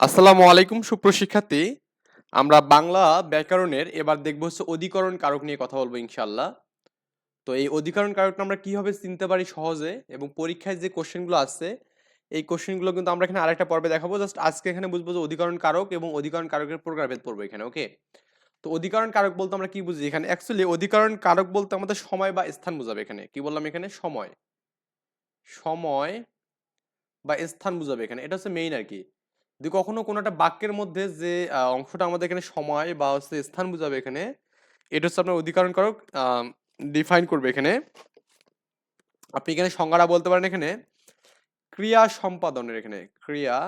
আসসালামু আলাইকুম সুপ্রশিক্ষার্থী আমরা বাংলা ব্যাকরণের এবার দেখব হচ্ছে অধিকরণ কারক নিয়ে কথা বলব ইনশাল্লাহ তো এই অধিকরণ কারকটা আমরা কীভাবে চিনতে পারি সহজে এবং পরীক্ষায় যে কোশ্চেনগুলো আসছে এই কোশ্চেনগুলো কিন্তু আমরা এখানে আরেকটা পর্বে দেখাবো। জাস্ট আজকে এখানে বুঝব যে অধিকরণ কারক এবং অধিকরণ কারকের প্রকারভেদ পড়ব এখানে, ওকে? তো অধিকরণ কারক বলতে আমরা কি বুঝি? এখানে অ্যাকচুয়ালি অধিকরণ কারক বলতে আমাদের সময় বা স্থান বোঝাবে এখানে। কি বললাম এখানে? সময়। সময় বা স্থান বোঝাবে এখানে। এটা হচ্ছে মেইন আর কি। যদি কখনো কোনো একটা বাক্যের মধ্যে যে অংশটা আমাদের এখানে সময় বা হচ্ছে স্থান বোঝাবে এখানে, এটা হচ্ছে আপনার অধিকরণ কারক ডিফাইন করবে এখানে। আপনি এখানে সংজ্ঞাটা বলতে পারেন এখানে, ক্রিয়া সম্পাদনের এখানে, ক্রিয়া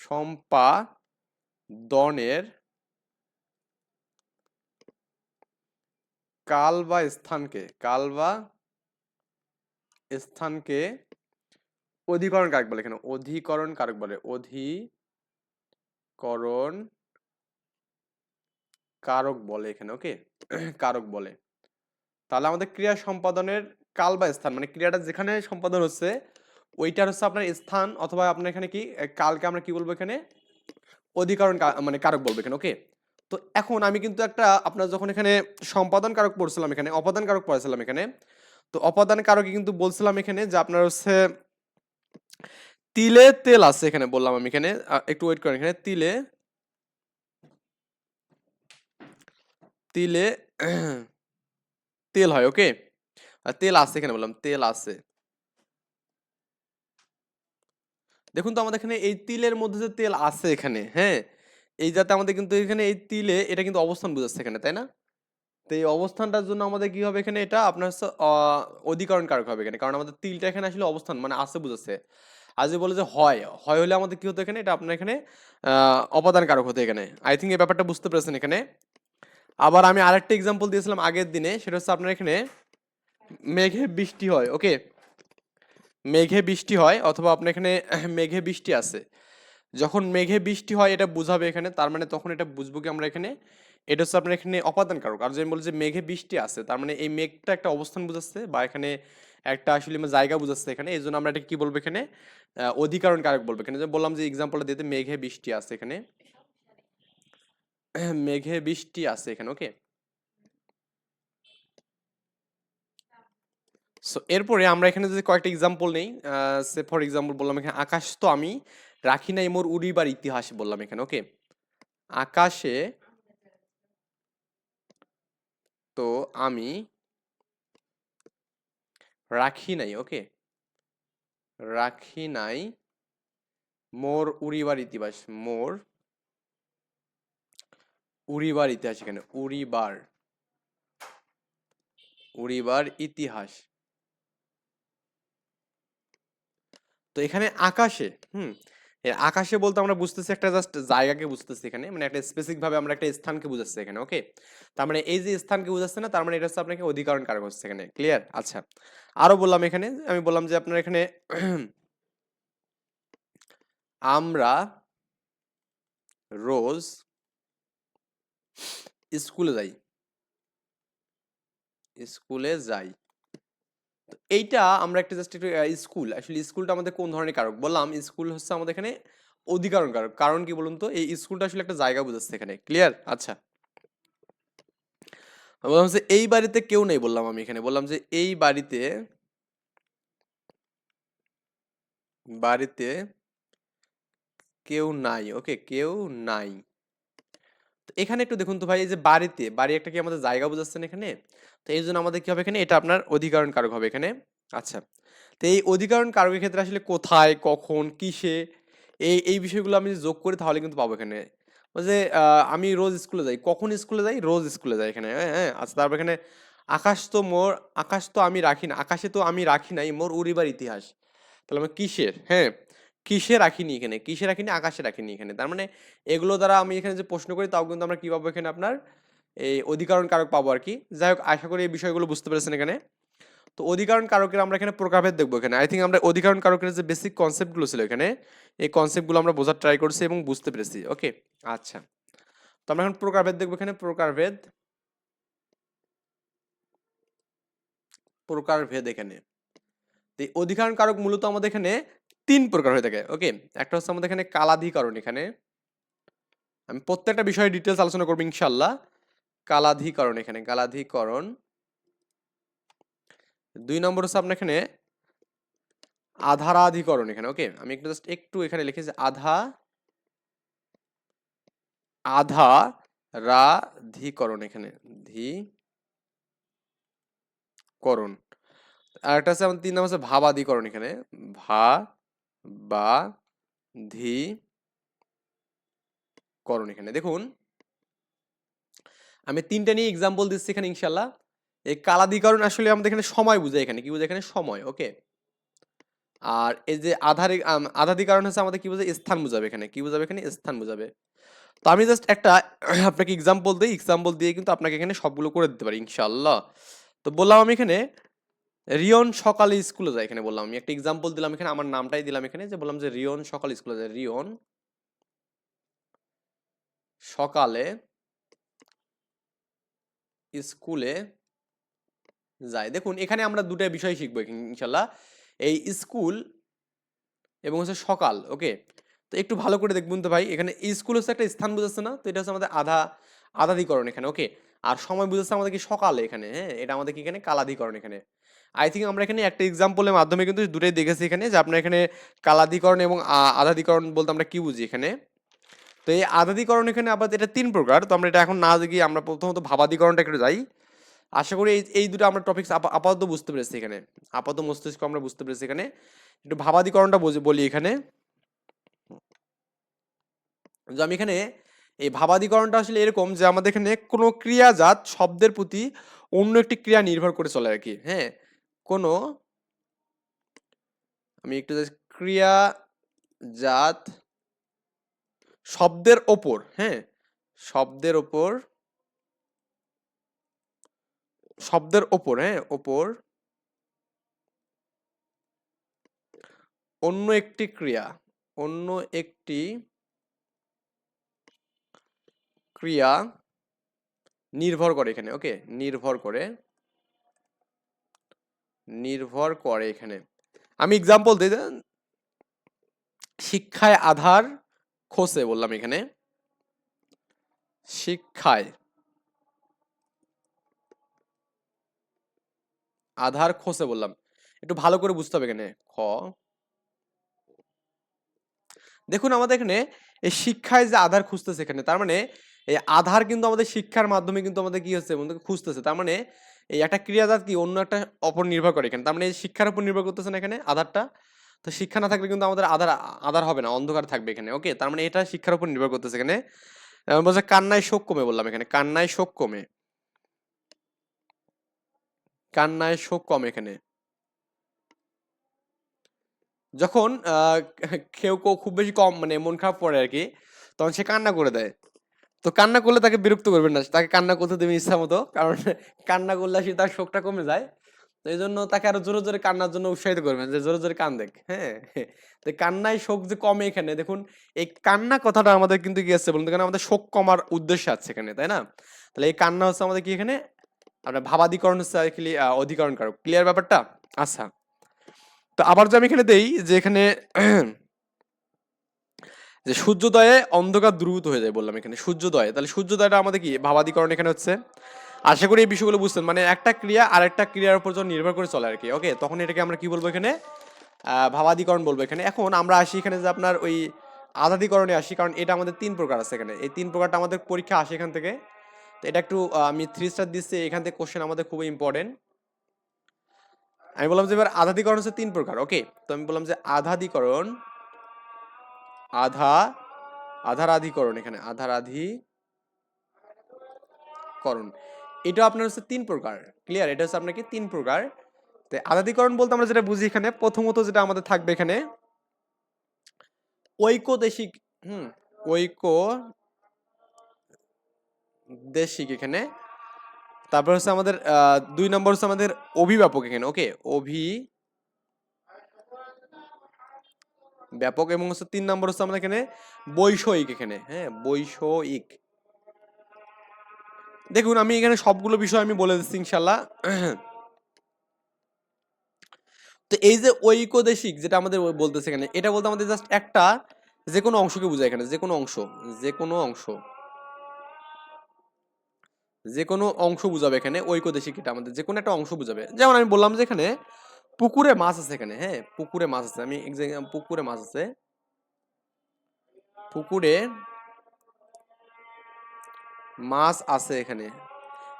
সম্পাদনের কাল বা স্থানকে, কাল বা স্থানকে অধিকরণ কারক বলে, এখানে অধিকরণ কারক বলে অধিকরণ কারক বলে এখানে, ওকে? কারক বলে। তাহলে আমাদের ক্রিয়া সম্পাদনের কাল বা স্থান মানে ক্রিয়াটা যেখানে সম্পাদন হচ্ছে, ওইটার হচ্ছে আপনার স্থান অথবা আপনার এখানে কি কালকে আমরা কি বলব এখানে? অধিকরণ মানে কারক বলব এখানে, ওকে? তো এখন আমি কিন্তু একটা, আপনার যখন এখানে সম্পাদন কারক পড়ছিলাম এখানে অপাদান কারক পড়েছিলাম এখানে, তো অপাদান কারকে কিন্তু বলছিলাম এখানে যে আপনার হচ্ছে তিলে তেল আছে এখানে বললাম আমি এখানে। একটু ওয়েট করেন এখানে। তিলে তিলে তেল হয় ওকে তেল আছে এখানে বললাম, তেল আছে। দেখুন তো আমাদের এখানে এই তিলের মধ্যে যে তেল আছে এখানে হ্যাঁ? এই যাতে আমাদের কিন্তু এখানে এই তিলে, এটা কিন্তু অবস্থান বোঝাচ্ছে এখানে, তাই না? তো এই অবস্থানটার জন্য আমাদের কি হবে এখানে? এটা আপনার হচ্ছে অধিকরণ কারক হবে এখানে। কারণ আমাদের তিলটা এখানে আসলে অবস্থান মানে আছে বুঝাচ্ছে। আর যে বলে যে হয় হয় হলে আমাদের কি হতো এখানে? এটা আপনার এখানে অপাদান কারক হতো এখানে। আই থিঙ্ক এই ব্যাপারটা বুঝতে পেরেছেন এখানে। আবার আমি আরেকটা এক্সাম্পল দিয়েছিলাম আগের দিনে, সেটা হচ্ছে আপনার এখানে মেঘে বৃষ্টি হয় ওকে মেঘে বৃষ্টি হয়, অথবা আপনার এখানে মেঘে বৃষ্টি আছে। যখন মেঘে বৃষ্টি হয়, এটা বুঝাবে এখানে। তার মানে তখন এটা বুঝব কি আমরা এখানে? এটা হচ্ছে আপনার এখানে অপাদান কারক আর যদি বলি যে মেঘে বৃষ্টি আছে, তার মানে এই মেঘটা একটা অবস্থান বুঝাচ্ছে বা এখানে একটা আসলে জায়গা বুঝাচ্ছে এখানে, এই জন্য আমরা এটা কি বলব এখানে? অধিকরণ কারক বলব এখানে। যে বললাম যে এক্সাম্পলটা দিতে মেঘে বৃষ্টি আছে এখানে। মেঘে বৃষ্টি আছে এখানে ওকে সো এরপরে আমরা এখানে যদি কয়েকটা এক্সাম্পল নেই সে ফর এক্সাম্পল বললাম এখানে আকাশ তো আমি রাখি নাই মোর উড়িবার ইতিহাস বললাম এখানে ওকে আকাশে তো আমি রাখি নাই, ওকে? রাখি নাই। মোর উড়িবার ইতিহাস মোর উড়িবার ইতিহাস এখানে, উড়িবার। উড়িবার ইতিহাস। তো এখানে আকাশে, হুম? আকাশে বলতে আমরা বুঝতেছি একটা জাস্ট জায়গাকে বুঝতেছি এখানে মানে একটা স্পেসিফিক ভাবে আমরা একটা স্থানকে বুঝাচ্ছি এখানে ওকে তার মানে এই যে স্থানকে বুঝাচ্ছে না, তার মানে এটা হচ্ছে আপনাকে অধিকরণ কারক হচ্ছে এখানে ক্লিয়ার আচ্ছা আরও বললাম এখানে, আমি বললাম যে আপনার এখানে আমরা রোজ স্কুলে যাই স্কুলে যাই। এইটা আমরা একটা জাস্ট একটু স্কুল আসলে স্কুলটা আমাদের কোন ধরনের কারক? বললাম স্কুল হচ্ছে আমাদের এখানে অধিকরণ কারক কারণ কি বলুন তো? এই স্কুলটা আসলে একটা জায়গা বোঝাচ্ছে এখানে। ক্লিয়ার আচ্ছা। বললাম যে এই বাড়িতে কেউ নেই বললাম আমি এখানে। বললাম যে এই বাড়িতে বাড়িতে কেউ নাই। ওকে কেউ নাই। এখানে একটু দেখুন তো ভাই, এই যে বাড়িতে, বাড়ি একটা কি আমাদের জায়গা বোঝাচ্ছেন এখানে? তো এই জন্য আমাদের কি হবে এখানে? এটা আপনার অধিকরণ কারক হবে এখানে। আচ্ছা তো এই অধিকরণ কারকের ক্ষেত্রে আসলে কোথায়, কখন, কিসে? এই এই বিষয়গুলো আমি যোগ করি তাহলে কিন্তু পাবো এখানে। যে আমি রোজ স্কুলে যাই। কখন স্কুলে যাই? রোজ স্কুলে যাই এখানে হ্যাঁ হ্যাঁ। আচ্ছা তারপর এখানে আকাশ তো মোর, আকাশ তো আমি রাখি না, আকাশে তো আমি রাখি নাই, মোর উড়িবার ইতিহাস। তাহলে আমার কিসের? হ্যাঁ কিসে রাখিনি এখানে? কিসে রাখিনি? আকাশে রাখিনি এখানে। তার মানে এগুলো দ্বারা আমি এখানে যে প্রশ্ন করি, তাও কিন্তু আমরা কি পাবো এখানে আপনার? এই অধিকরণ কারক পাবো আর কি। যাই হোক, আশা করি এই বিষয়গুলো বুঝতে পেরেছেন এখানে। তো অধিকরণ কারকের আমরা এখানে প্রকারভেদ দেখব এখানে। আই থিঙ্ক আমরা অধিকরণ কারকের যে বেসিক কনসেপ্টগুলো ছিল এখানে, এই কনসেপ্টগুলো আমরা বোঝার ট্রাই করছি এবং বুঝতে পেরেছি। ওকে আচ্ছা। তো আমরা এখন প্রকারভেদ দেখব এখানে। প্রকারভেদ। প্রকারভেদ এখানে। অধিকারণ কারক মূলত আমাদের এখানে তিন প্রকার হয়ে থাকে। ওকে একটা হচ্ছে আমাদের এখানে কালাধিকরণ এখানে। আমি প্রত্যেকটা বিষয়ে ডিটেলস আলোচনা করব ইনশাল্লাহ কালাধিকরণ এখানে, কালাধিকরণ। দুই নম্বর হচ্ছে আপনার এখানে আধারাধিকরণ এখানে ওকে আমি একটু জাস্ট একটু এখানে লিখেছি আধা আধা রাধিকরণ এখানে ধি করণ আর একটা আছে আমাদের তিন নম্বর হচ্ছে ভাবাধিকরণ এখানে, ভা বা ধি করণ এখানে। দেখুন আমি তিনটা নিয়ে এক্সাম্পল দিচ্ছি এখানে ইনশাল্লাহ। এই কালাদিকরণ আসলে আমাদের এখানে সময় বুঝায় এখানে কি বুঝায় এখানে? সময় ওকে? আর এই যে আধারি আম, আধাদিকরণ হচ্ছে আমাদের কি বোঝায়? স্থান বোঝাবে এখানে। কি বোঝাবে এখানে? স্থান বোঝাবে। তো আমি জাস্ট একটা আপনাকে এক্সাম্পল দিই। এক্সাম্পল দিয়ে কিন্তু আপনাকে এখানে সবগুলো করে দিতে পারি ইনশাল্লাহ। তো বললাম আমি এখানে রিয়ন সকালে স্কুলে যায় এখানে বললাম। আমি একটা এক্সাম্পল দিলাম এখানে, আমার নামটাই দিলাম এখানে, যে বললাম যে রিয়ন সকালে স্কুলে যায়। রিয়ন সকালে স্কুলে যায়। দেখুন, এখানে আমরা দুটো বিষয় শিখব ইনশাল্লাহ। এই স্কুল এবং হচ্ছে সকাল, ওকে? তো একটু ভালো করে দেখবেন তো ভাই, এখানে স্কুল হচ্ছে একটা স্থান বুঝাচ্ছে না? তো এটা হচ্ছে আমাদের আধা, আধাধিকরণ এখানে, ওকে? আর সময় বুঝাচ্ছে আমাদের কি সকালে এখানে হ্যাঁ? এটা আমাদের কি এখানে? কালাধিকরণ এখানে। আই থিঙ্ক আমরা এখানে একটা এক্সাম্পলের মাধ্যমে কিন্তু দুটোই দেখেছি এখানে যে আপনার এখানে কালাধিকরণ এবং আধাধিকরণ বলতে আমরা কী বুঝি এখানে? তো এই আধাধিকরণ এখানে আবার এটা তিন প্রকার। তো আমরা এটা এখন না দেখি, আমরা প্রথমত ভাবাধিকরণটা একটু যাই। আশা করি এই এই দুটো আমরা টপিকস আপাতত বুঝতে পেরেছি এখানে। আপাতত মস্তিষ্ক আমরা বুঝতে পেরেছি এখানে। একটু ভাবাধিকরণটা বলি এখানে। যে আমি এখানে এই ভাবাধিকরণটা আসলে এরকম যে আমাদের এখানে কোনো ক্রিয়াজাত শব্দের প্রতি অন্য একটি ক্রিয়া নির্ভর করে চলে আর কি হ্যাঁ? কোনো আমি একটু just ক্রিয়াজাত শব্দের ওপর হ্যাঁ? শব্দের ওপর শব্দের ওপর হ্যাঁ? ওপর, অন্য একটি ক্রিয়া, অন্য একটি ক্রিয়া নির্ভর করে এখানে, ওকে? নির্ভর করে নির্ভর করে এখানে। আমি এক্সাম্পল দিই শিক্ষায় আধার খোসে বললাম এখানে। শিক্ষায় আধার খোসে বললাম। একটু ভালো করে বুঝতে হবে এখানে, খ। দেখুন আমাদের এখানে এই শিক্ষায় যে আধার খুঁজতেছে এখানে, তার মানে এই আধার কিন্তু আমাদের শিক্ষার মাধ্যমে কিন্তু আমাদের কি হচ্ছে? খুঁজতেছে। তার মানে এই একটা ক্রিয়াজাত কি অন্য একটা অপর নির্ভর করে এখানে। তার মানে শিক্ষার উপর নির্ভর করতেছে না এখানে আধারটা। তো শিক্ষা না থাকলে কিন্তু আমাদের আধার আধার হবে না, অন্ধকার থাকবে এখানে ওকে তার মানে এটা শিক্ষার উপর নির্ভর করতেছে এখানে। বলছে কান্নায় শোক কমে বললাম এখানে, কান্নায় শোক কমে। কান্নায় শোক কম এখানে। যখন কেউ খুব বেশি কম মানে মন খারাপ পড়ে আর কি, তখন সে কান্না করে দেয়। তো কান্না করলে তাকে বিরক্ত করবেন না, তাকে কান্না করতে দেবেন ইচ্ছা মতো, কারণ কান্না করলে আসলে তার শোকটা কমে যায়। তো এই জন্য তাকে আরও জোরে জোরে কান্নার জন্য উৎসাহিত করবেন যে জোরে জোরে কান দেখ হ্যাঁ? তো কান্নায় শোক যে কমে এখানে, দেখুন, এই কান্না কথাটা আমাদের কিন্তু কি আছে বলুন আমাদের শোক কমার উদ্দেশ্য আছে এখানে, তাই না? তাহলে এই কান্না হচ্ছে আমাদের কি এখানে? আমরা ভাবাধিকরণ হচ্ছে অধিকরণ কারক ক্লিয়ার ব্যাপারটা? আচ্ছা। তো আবার যে আমি এখানে দেই যে এখানে যে সূর্যোদয়ে অন্ধকার দ্রুত হয়ে যায় বললাম এখানে সূর্যোদয়। তাহলে সূর্যোদয়টা আমাদের কি? ভাবাধিকরণ এখানে হচ্ছে। আশা করি এই বিষয়গুলো বুঝতেন মানে একটা ক্রিয়া আর একটা ক্রিয়ার উপর যখন নির্ভর করে চলে আর কি ওকে তখন এটাকে আমরা কি বলব এখানে? আহ, ভাবাধিকরণ বলব এখানে। এখন আমরা আসি এখানে যে আপনার ওই আধাধিকরণে আসি কারণ এটা আমাদের তিন প্রকার আছে এখানে। এই তিন প্রকারটা আমাদের পরীক্ষা আসে এখান থেকে। তো এটা একটু আমি থ্রি স্টার দিচ্ছি এখান থেকে কোশ্চেন আমাদের খুবই ইম্পর্টেন্ট আমি বললাম যে এবার আধাধিকরণ হচ্ছে তিন প্রকার ওকে তো আমি বললাম যে আধাধিকরণ আধা, আধারাধিকরণ এখানে, আধারাধিকরণ। এটা আপনার হচ্ছে তিন প্রকার ক্লিয়ার এটা হচ্ছে আপনাকে তিন প্রকার। তো আধাধিকরণ বলতে আমরা যেটা বুঝি এখানে, প্রথমত যেটা আমাদের থাকবে এখানে, ঐকদেশিক, হুম ঐক দেশিক এখানে। তারপর হচ্ছে আমাদের দুই নম্বর হচ্ছে আমাদের অভিব্যাপক এখানে ওকে অভি ব্যাপক এবং হচ্ছে তিন নম্বর হচ্ছে আমাদের এখানে বৈষয়িক এখানে হ্যাঁ বৈষয়িক। দেখুন, আমি এখানে সবগুলো বিষয় আমি বলে দিচ্ছি ইনশাল্লাহ তো এই যে ঐকদেশিক, যেটা আমাদের বলতেছে এখানে, এটা বলতে আমাদের জাস্ট একটা, যে কোনো অংশকে বোঝায় এখানে, যে কোনো অংশ, যে কোনো অংশ। যে কোনো অংশ বুঝাবে এখানে, ঐকদেশিক এটা আমাদের, যে কোনো একটা অংশ বুঝাবে। যেমন আমি বললাম যে এখানে পুকুরে মাছ আছে এখানে হ্যাঁ? পুকুরে মাছ আছে। আমি পুকুরে মাছ আছে। পুকুরে মাছ আছে এখানে।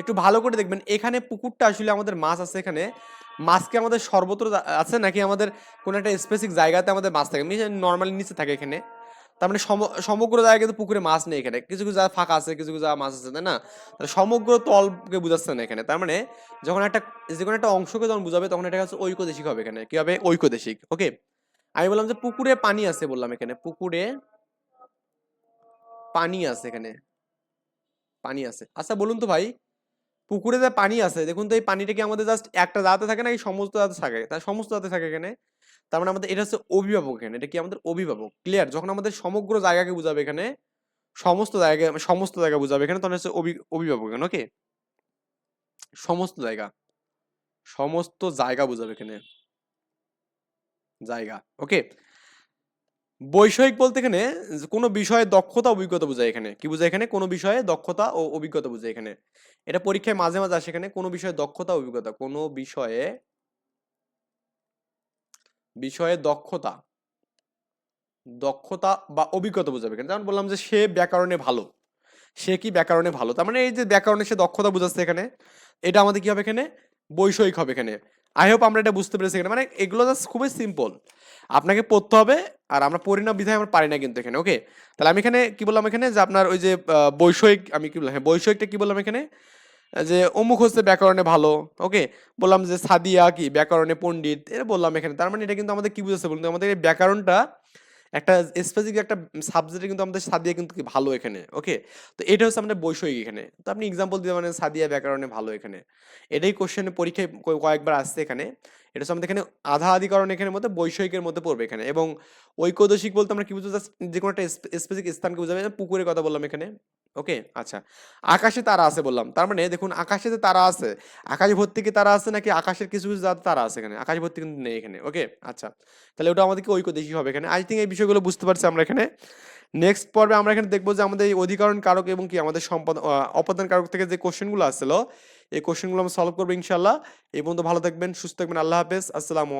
একটু ভালো করে দেখবেন, এখানে পুকুরটা আসলে আমাদের মাছ আছে এখানে। মাছকে আমাদের সর্বত্র আছে নাকি আমাদের কোনো একটা স্পেসিফিক জায়গাতে আমাদের মাছ থাকে? নর্মালি নিচে থাকে এখানে। তার মানে সমগ্র জায়গায় কিন্তু পুকুরে মাছ নেই এখানে। কিছু কিছু জায়গা ফাঁকা আছে, কিছু কিছু জায়গা মাছ আছে, তাই না? তাহলে সমগ্র তলকে বুঝাচ্ছে না এখানে। তার মানে যখন একটা যে কোনো একটা অংশকে যখন বুঝাবে, তখন এটা হচ্ছে ঐকদেশিক হবে এখানে। কি হবে? ঐকদেশিক ওকে? আমি বললাম যে পুকুরে পানি আছে বললাম এখানে। পুকুরে পানি আছে এখানে। পানি আছে। আচ্ছা বলুন তো ভাই, পুকুরে যে পানি আছে, দেখুন তো এই পানিটা কি আমাদের জাস্ট একটা জায়গাতে থাকে নাকি সমস্ত জায়গাতে থাকে? তার সমস্ত জায়গাতে থাকে এখানে। তার মানে আমাদের এটা হচ্ছে অভিভাবক এখানে, এটা কি আমাদের অভিভাবক? ক্লিয়ার যখন আমাদের সমগ্র জায়গাকে বুঝাবে এখানে, সমস্ত জায়গা সমস্ত জায়গা বুঝাবে এখানে তখন হচ্ছে অভিভাবক এখানে ওকে সমস্ত জায়গা সমস্ত জায়গা বুঝাবে এখানে। জায়গা ওকে বৈষয়িক বলতে এখানে কোনো বিষয়ে দক্ষতা, অভিজ্ঞতা বোঝায় এখানে। কি বোঝায় এখানে? কোনো বিষয়ে দক্ষতা ও অভিজ্ঞতা বোঝায় এখানে। এটা পরীক্ষায় মাঝে মাঝে আসে এখানে, কোনো বিষয়ে দক্ষতা, অভিজ্ঞতা, কোনো বিষয়ে বিষয়ে দক্ষতা। দক্ষতা বা অভিজ্ঞতা বোঝাবে এখানে। যেমন বললাম যে সে ব্যাকরণে ভালো। সে কি ব্যাকরণে ভালো? তার মানে এই যে ব্যাকরণে সে দক্ষতা বোঝাচ্ছে এখানে, এটা আমাদের কি হবে এখানে? বৈষয়িক হবে এখানে। আই হোপ আমরা এটা বুঝতে পেরেছি এখানে। মানে এগুলো জাস্ট খুবই সিম্পল আপনাকে পড়তে হবে আর আমরা না বিধায় আমরা পারি না কিন্তু এখানে ওকে তাহলে আমি এখানে কি বললাম এখানে? যে আপনার ওই যে বৈষয়িক, আমি কি বললাম? হ্যাঁ বৈষয়িকটা কি বললাম এখানে? যে অমুক হচ্ছে ব্যাকরণে ভালো ওকে বললাম যে সাদিয়া কি? ব্যাকরণে পণ্ডিত এটা বললাম এখানে। তার মানে এটা কিন্তু আমাদের কি বুঝেছে বলুন আমাদের এই ব্যাকরণটা একটা স্পেসিফিক একটা সাবজেক্টে কিন্তু আমাদের সাদিয়া কিন্তু ভালো এখানে ওকে তো এটা হচ্ছে আমাদের বৈষয়িক এখানে। তো আপনি এক্সাম্পল দিতে পারেন সাদিয়া ব্যাকরণে ভালো এখানে। এটাই কোশ্চেনে পরীক্ষায় কয়েকবার আসছে এখানে। এটা হচ্ছে আমাদের এখানে আধা আধিকরণ এখানে মধ্যে বৈষয়িকের মধ্যে পড়বে এখানে এবং ঐকদশিক বলতে আমরা কি বুঝতে যে কোনো একটা স্পেসিফিক স্থানকে বোঝাবে। পুকুরের কথা বললাম এখানে। ওকে আচ্ছা। আকাশে তারা আছে বললাম। তার মানে দেখুন, আকাশে যে তারা আছে, আকাশ ভর্তি কি তারা আছে নাকি আকাশের কিছু কিছু তারা আছে এখানে? আকাশ ভর্তি কিন্তু নেই এখানে, ওকে আচ্ছা। তাহলে ওটা আমাদেরকে ঐকদেশী হবে এখানে। আই থিঙ্ক এই বিষয়গুলো বুঝতে পারছি আমরা এখানে। নেক্সট পর্বে আমরা এখানে দেখব যে আমাদের এই অধিকরণ কারক এবং কি আমাদের সম্পদ অপাদান কারক থেকে যে কোশ্চেনগুলো আসছিল, এই কোশ্চেনগুলো আমরা সলভ করব ইনশাল্লাহ এই পর্যন্ত ভালো থাকবেন, সুস্থ থাকবেন, আল্লাহ হাফেজ। আসসালামু